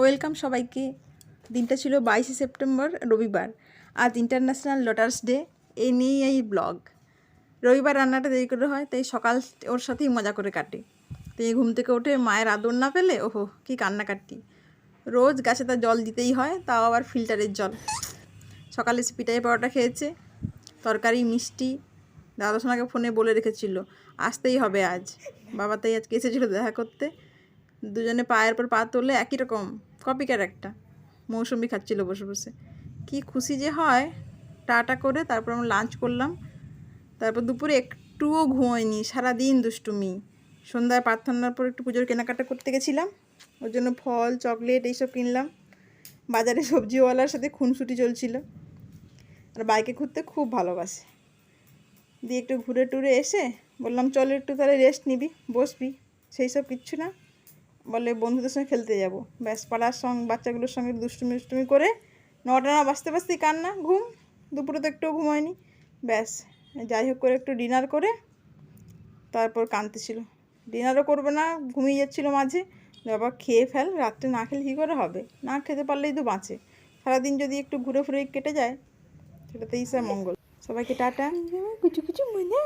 Welcome সবাইকে। দিনটা ছিল বাইশে সেপ্টেম্বর, রবিবার। আজ ইন্টারন্যাশনাল লটার্স ডে এই নিয়েই এই ব্লগ। রবিবার রান্নাটা দেরি করে হয়, তাই সকাল ওর সাথেই মজা করে কাটে। তো এই ঘুম থেকে উঠে মায়ের আদর না পেলে, ওহো, কি কান্নাকাটি। রোজ গাছে তার জল দিতেই হয়, তাও আবার ফিল্টারের জল। সকালে সে পিঠাই খেয়েছে, তরকারি, মিষ্টি। দাদা সোনাকে ফোনে বলে রেখেছিল, আসতেই হবে আজ। বাবা তাই আজকে এসেছিল দেখা করতে। দুজনে পায়ের পর পা তুললে একই রকম কপিকার একটা। মৌসুমি খাচ্ছিল বসে বসে। কি খুশি যে হয়। টাটা করে তারপর আমরা লাঞ্চ করলাম। তারপর দুপুরে একটুও ঘুমোয়নি, সারাদিন দুষ্টুমি। সন্ধ্যায় প্রার্থনার পর একটু পুজোর কেনাকাটা করতে গেছিলাম। ওর জন্য ফল, চকলেট এইসব কিনলাম। বাজারে সবজিওয়ালার সাথে খুনসুটি চলছিল। আর বাইকে ঘুরতে খুব ভালোবাসে। দিয়ে একটু ঘুরে টুরে এসে বললাম, চল একটু তাহলে রেস্ট নিবি, বসবি। সেই সব কিচ্ছু না। বলে বন্ধুদের সঙ্গে খেলতে যাব। ব্যাস, পাড়ার সঙ্গে বাচ্চাগুলোর সঙ্গে দুষ্টুমি দুষ্টুমি করে নটা না বাঁচতে বাজতেই কান্না, ঘুম। দুপুরে তো একটুও ঘুমায়নি ব্যাস, যাই হোক করে একটু ডিনার করে তারপর কাঁদতেছিল। ডিনারও করবে না, ঘুমিয়ে যাচ্ছিল মাঝে। বাবা খেয়ে ফেল, রাত্রে না খেলে কী করে হবে? না খেতে পারলেই তো বাঁচে। সারাদিন যদি একটু ঘুরে ফুরে কেটে যায়, সেটাতেই স্যার মঙ্গল। সবাইকে টাটা। কিছু কিছু মনে